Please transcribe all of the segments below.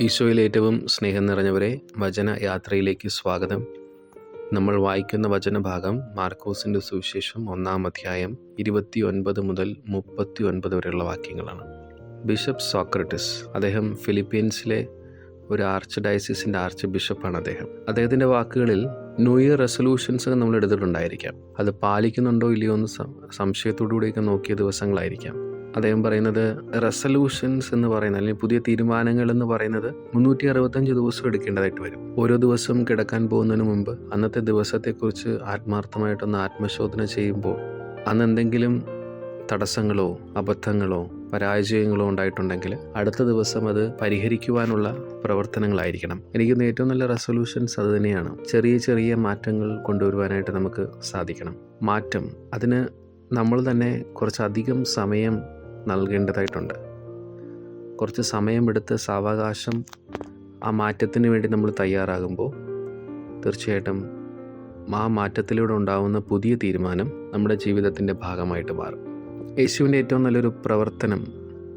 ഈശോയിൽ ഏറ്റവും സ്നേഹം നിറഞ്ഞവരെ വചന യാത്രയിലേക്ക് സ്വാഗതം. നമ്മൾ വായിക്കുന്ന വചനഭാഗം മാർക്കോസിന്റെ സുവിശേഷം ഒന്നാം അധ്യായം ഇരുപത്തി ഒൻപത് മുതൽ മുപ്പത്തി ഒൻപത് വരെയുള്ള വാക്യങ്ങളാണ്. ബിഷപ്പ് സോക്രട്ടിസ് അദ്ദേഹം ഫിലിപ്പീൻസിലെ ഒരു ആർച്ച് ഡയസിസിന്റെ ആർച്ച് ബിഷപ്പാണ് അദ്ദേഹം. അദ്ദേഹത്തിന്റെ വാക്കുകളിൽ ന്യൂ ഇയർ റെസൊല്യൂഷൻസ് നമ്മൾ എടുത്തിട്ടുണ്ടായിരിക്കാം. അത് പാലിക്കുന്നുണ്ടോ ഇല്ലയോ എന്ന് സംശയത്തോടുകൂടിയൊക്കെ നോക്കിയ ദിവസങ്ങളായിരിക്കാം. അദ്ദേഹം പറയുന്നത് റെസൊല്യൂഷൻസ് എന്ന് പറയുന്നത് അല്ലെങ്കിൽ പുതിയ തീരുമാനങ്ങൾ എന്ന് പറയുന്നത് മുന്നൂറ്റി അറുപത്തഞ്ച് ദിവസം എടുക്കേണ്ടതായിട്ട് വരും. ഓരോ ദിവസവും കിടക്കാൻ പോകുന്നതിന് മുമ്പ് അന്നത്തെ ദിവസത്തെക്കുറിച്ച് ആത്മാർത്ഥമായിട്ടൊന്ന് ആത്മശോധന ചെയ്യുമ്പോൾ അന്ന് എന്തെങ്കിലും തടസ്സങ്ങളോ അബദ്ധങ്ങളോ പരാജയങ്ങളോ ഉണ്ടായിട്ടുണ്ടെങ്കിൽ അടുത്ത ദിവസം അത് പരിഹരിക്കുവാനുള്ള പ്രവർത്തനങ്ങളായിരിക്കണം. എനിക്ക് ഏറ്റവും നല്ല റെസൊല്യൂഷൻസ് അത് തന്നെയാണ്. ചെറിയ ചെറിയ മാറ്റങ്ങൾ കൊണ്ടുവരുവാനായിട്ട് നമുക്ക് സാധിക്കണം. മാറ്റം അതിന് നമ്മൾ തന്നെ കുറച്ചധികം സമയം നൽകേണ്ടതായിട്ടുണ്ട്. കുറച്ച് സമയമെടുത്ത് സാവകാശം ആ മാറ്റത്തിന് വേണ്ടി നമ്മൾ തയ്യാറാകുമ്പോൾ തീർച്ചയായിട്ടും ആ മാറ്റത്തിലൂടെ ഉണ്ടാകുന്ന പുതിയ തീരുമാനം നമ്മുടെ ജീവിതത്തിന്റെ ഭാഗമായിട്ട് മാറും. യേശുവിന്റെ ഏറ്റവും നല്ലൊരു പ്രവർത്തനം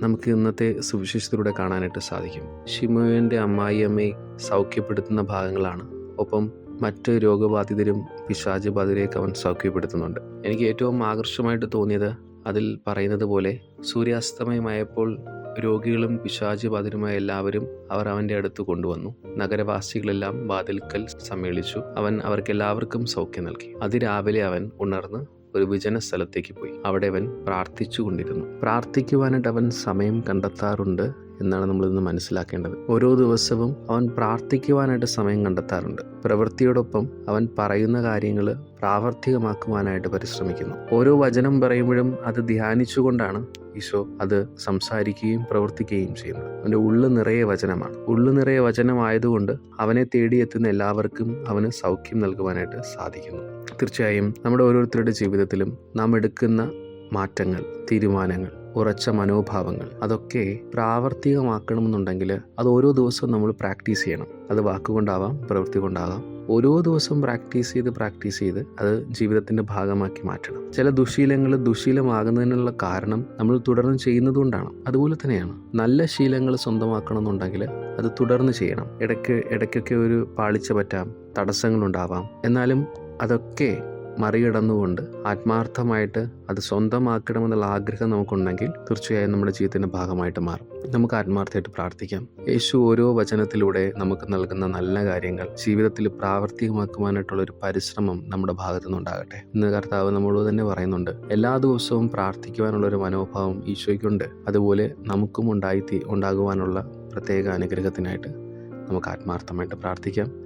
നമുക്ക് ഇന്നത്തെ സുവിശേഷത്തിലൂടെ കാണാനായിട്ട് സാധിക്കും. ഷിമുവിന്റെ അമ്മായിയമ്മയെ സൗഖ്യപ്പെടുത്തുന്ന ഭാഗങ്ങളാണ്. ഒപ്പം മറ്റ് രോഗബാധിതരും പിശാചബാധിതരെയൊക്കെ അവൻ സൗഖ്യപ്പെടുത്തുന്നുണ്ട്. എനിക്ക് ഏറ്റവും ആകർഷമായിട്ട് തോന്നിയത് അതിൽ പറയുന്നത് പോലെ സൂര്യാസ്തമയമായപ്പോൾ രോഗികളും പിശാച് ബാധിതരുമായ എല്ലാവരും അവർ അവന്റെ അടുത്ത് കൊണ്ടുവന്നു. നഗരവാസികളെല്ലാം വാതിൽക്കൽ സമ്മേളിച്ചു. അവൻ അവർക്കെല്ലാവർക്കും സൗഖ്യം നൽകി. അതിരാവിലെ അവൻ ഉണർന്ന് ഒരു വിജന സ്ഥലത്തേക്ക് പോയി. അവിടെ അവൻ പ്രാർത്ഥിച്ചു കൊണ്ടിരുന്നു പ്രാർത്ഥിക്കുവാനായിട്ട് അവൻ സമയം കണ്ടെത്താറുണ്ട്. എന്നാണ് നമ്മളിന്ന് മനസ്സിലാക്കേണ്ടത്. ഓരോ ദിവസവും അവൻ പ്രാർത്ഥിക്കുവാനായിട്ട് സമയം കണ്ടെത്താറുണ്ട്. പ്രവൃത്തിയോടൊപ്പം അവൻ പറയുന്ന കാര്യങ്ങൾ പ്രാവർത്തികമാക്കുവാനായിട്ട് പരിശ്രമിക്കുന്നു. ഓരോ വചനം പറയുമ്പോഴും അത് ധ്യാനിച്ചുകൊണ്ടാണ് ഈശോ അത് സംസാരിക്കുകയും പ്രവർത്തിക്കുകയും ചെയ്യുന്നത്. അവന്റെ ഉള്ളു നിറയെ വചനമാണ്. ഉള്ളു നിറയെ വചനമായതുകൊണ്ട് അവനെ തേടിയെത്തുന്ന എല്ലാവർക്കും അവന് സൗഖ്യം നൽകുവാനായിട്ട് സാധിക്കുന്നു. തീർച്ചയായും നമ്മുടെ ഓരോരുത്തരുടെ ജീവിതത്തിലും നാം എടുക്കുന്ന മാറ്റങ്ങൾ തീരുമാനങ്ങൾ ഉറച്ച മനോഭാവങ്ങൾ. അതൊക്കെ പ്രാവർത്തികമാക്കണമെന്നുണ്ടെങ്കിൽ അത് ഓരോ ദിവസവും നമ്മൾ പ്രാക്ടീസ് ചെയ്യണം. അത് വാക്കുകൊണ്ടാവാം പ്രവൃത്തി കൊണ്ടാവാം. ഓരോ ദിവസവും പ്രാക്ടീസ് ചെയ്ത് പ്രാക്ടീസ് ചെയ്ത് അത് ജീവിതത്തിന്റെ ഭാഗമാക്കി മാറ്റണം. ചില ദുശീലങ്ങൾ ദുശീലമാകുന്നതിനുള്ള കാരണം നമ്മൾ തുടർന്ന് ചെയ്യുന്നതുകൊണ്ടാണ് അതുപോലെ തന്നെയാണ് നല്ല ശീലങ്ങൾ സ്വന്തമാക്കണമെന്നുണ്ടെങ്കിൽ അത് തുടർന്ന് ചെയ്യണം. ഇടയ്ക്ക് ഇടയ്ക്കൊക്കെ ഒരു പാളിച്ച പറ്റാം തടസ്സങ്ങളുണ്ടാവാം. എന്നാലും അതൊക്കെ മറികടന്നുകൊണ്ട് ആത്മാർത്ഥമായിട്ട് അത് സ്വന്തമാക്കണമെന്നുള്ള ആഗ്രഹം നമുക്കുണ്ടെങ്കിൽ തീർച്ചയായും നമ്മുടെ ജീവിതത്തിന്റെ ഭാഗമായിട്ട് മാറും. നമുക്ക് ആത്മാർത്ഥമായിട്ട് പ്രാർത്ഥിക്കാം. യേശു ഓരോ വചനത്തിലൂടെ നമുക്ക് നൽകുന്ന നല്ല കാര്യങ്ങൾ ജീവിതത്തിൽ പ്രാവർത്തികമാക്കുവാനായിട്ടുള്ള ഒരു പരിശ്രമം നമ്മുടെ ഭാഗത്തു നിന്നുണ്ടാകട്ടെ. ഇന്ന് കർത്താവ് നമ്മളോട് തന്നെ പറയുന്നുണ്ട് എല്ലാ ദിവസവും പ്രാർത്ഥിക്കുവാനുള്ള ഒരു മനോഭാവം ഈശോയ്ക്കുണ്ട്. അതുപോലെ നമുക്കും ഉണ്ടായി ഉണ്ടാകുവാനുള്ള പ്രത്യേക അനുഗ്രഹത്തിനായിട്ട് നമുക്ക് ആത്മാർത്ഥമായിട്ട് പ്രാർത്ഥിക്കാം.